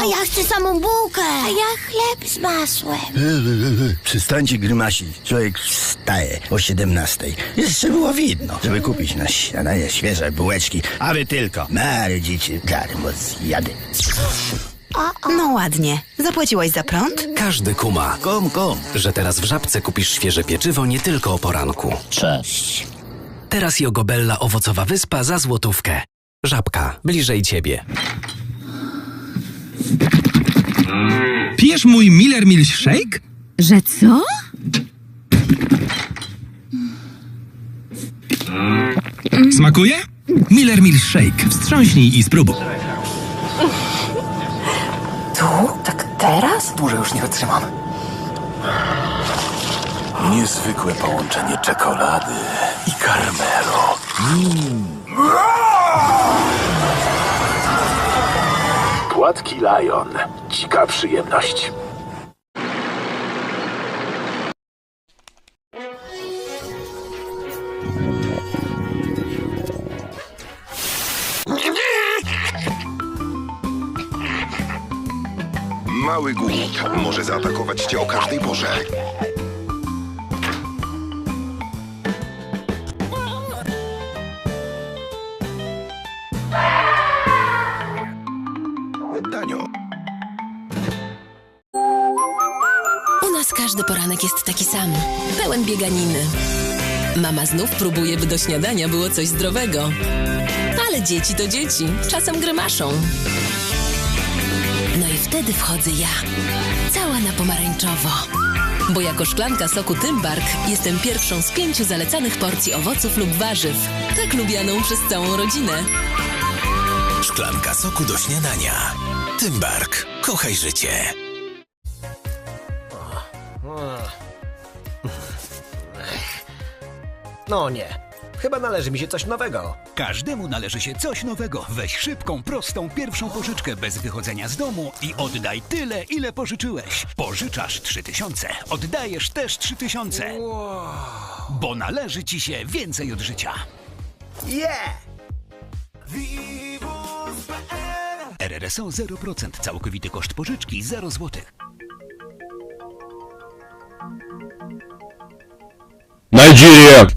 A ja chcę samą bułkę. A ja chleb z masłem. Przestańcie grymasić. Człowiek wstaje o 17. Jeszcze było widno, żeby kupić na śniadanie świeże bułeczki, a wy tylko marudzicie darmo zjady. No ładnie. Zapłaciłaś za prąd? Każdy kuma, Kom, kom. że teraz w Żabce kupisz świeże pieczywo nie tylko o poranku. Cześć. Teraz Jogobella owocowa wyspa za złotówkę. Żabka, bliżej ciebie. Pijesz mój Miller Milkshake? Że co? Smakuje? Miller Milkshake. Wstrząśnij i spróbuj. Dłużej już nie wytrzymam. Niezwykłe połączenie czekolady i karmelu. Gładki Lion. Dzika przyjemność. Mały głód może zaatakować cię o każdej porze. Nas każdy poranek jest taki sam, pełen bieganiny. Mama znów próbuje, by do śniadania było coś zdrowego. Ale dzieci to dzieci, czasem grymaszą. No i wtedy wchodzę ja, cała na pomarańczowo. Bo jako szklanka soku Tymbark jestem pierwszą z pięciu zalecanych porcji owoców lub warzyw. Tak lubianą przez całą rodzinę. Szklanka soku do śniadania. Tymbark. Kochaj życie. No nie. Chyba należy mi się coś nowego. Każdemu należy się coś nowego. Weź szybką, prostą pierwszą pożyczkę bez wychodzenia z domu i oddaj tyle, ile pożyczyłeś. Pożyczasz 3000, oddajesz też 3000. Bo należy ci się więcej od życia. Yeah! RRSO 0%, całkowity koszt pożyczki 0 zł. Nigeria.